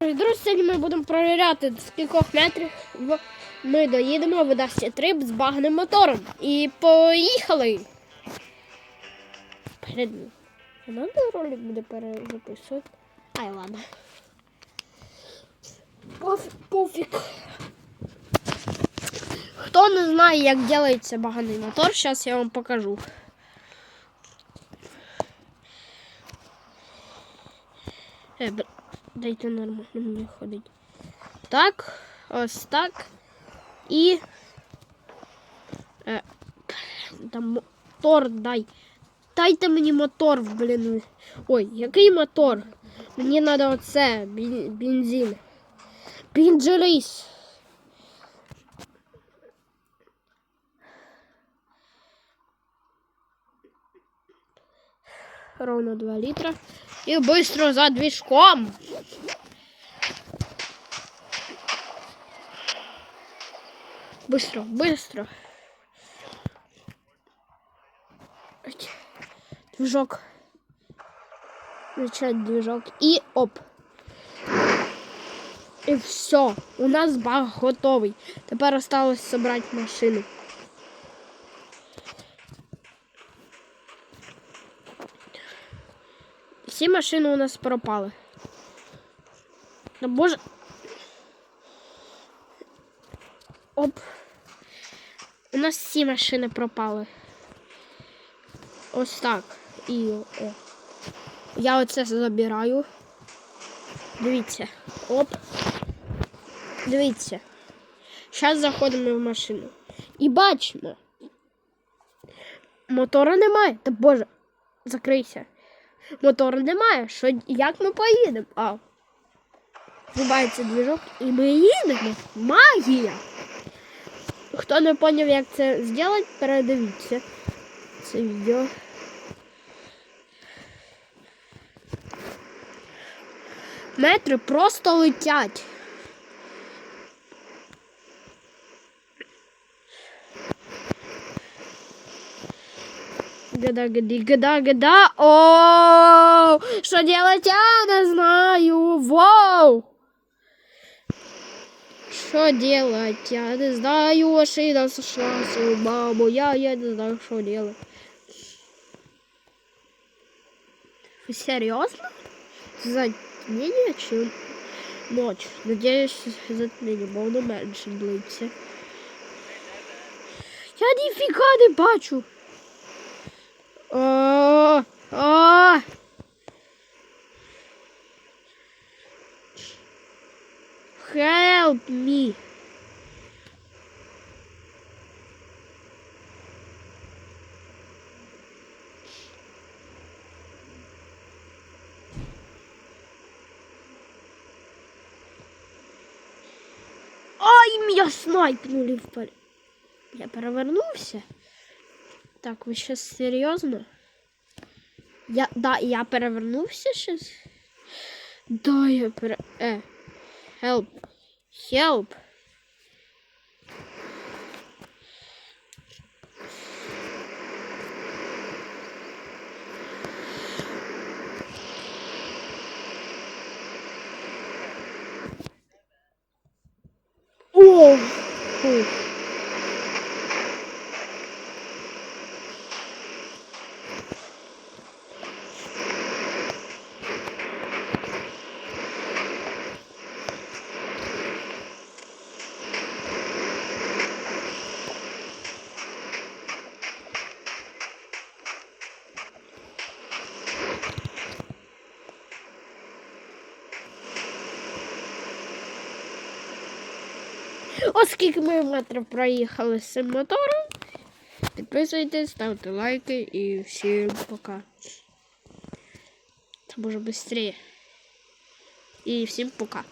Друзі, сьогодні ми будемо перевіряти, з кількох метрів ми доїдемо, видасться трип з багним мотором. І поїхали! Перед... Надо ролик буде перезаписувати? Ай, ладно. Пофіг, пофіг. Хто не знає, як робиться баганий мотор, зараз я вам покажу. Е, дайте нормально мені ходить. Так, ось так. І. Е, там мотор дай. Дайте мені мотор, блін. Ой, який мотор? Мені треба оце, бензин. Бенджерис. Ровно 2 литра. И быстро за движком. Быстро, быстро. Движок. Начать движок. И оп. І все. У нас баг готовий. Тепер осталось зібрати машину. Всі машини у нас пропали. Да боже. Оп. У нас всі машини пропали. Ось так. І о. Я оце забираю. Дивіться. Оп. Дивіться. Зараз заходимо в машину. І бачимо. Мотора немає. Та боже, закрийся. Мотора немає. Що, як ми поїдемо? А. Врубається движок і ми їдемо. Магія! Хто не зрозумів, як це зробити, передивіться це відео. Метри просто летять. Гада, гади, гада, гада. О, что делать, я не знаю. Вау. Что делать, я не знаю. Машина сошла с ума моя, я не знаю, что делать. Вы серьезно? Затмение, чем ночь. Надеюсь, затмение, бо воно менше длиться. Я ніфіга не бачу. О, о. Help me. Ай, меня снайпнули в поле. Я перевернувся. Так, ви сейчас серйозно? Я, да, я перевернувся щас. Да, я пере... Е. Help. Help. О! Фу. Оскільки ми метрів проїхали з цим мотором, підписуйтесь, ставте лайки і всім пока. Це може швидше. І всім пока.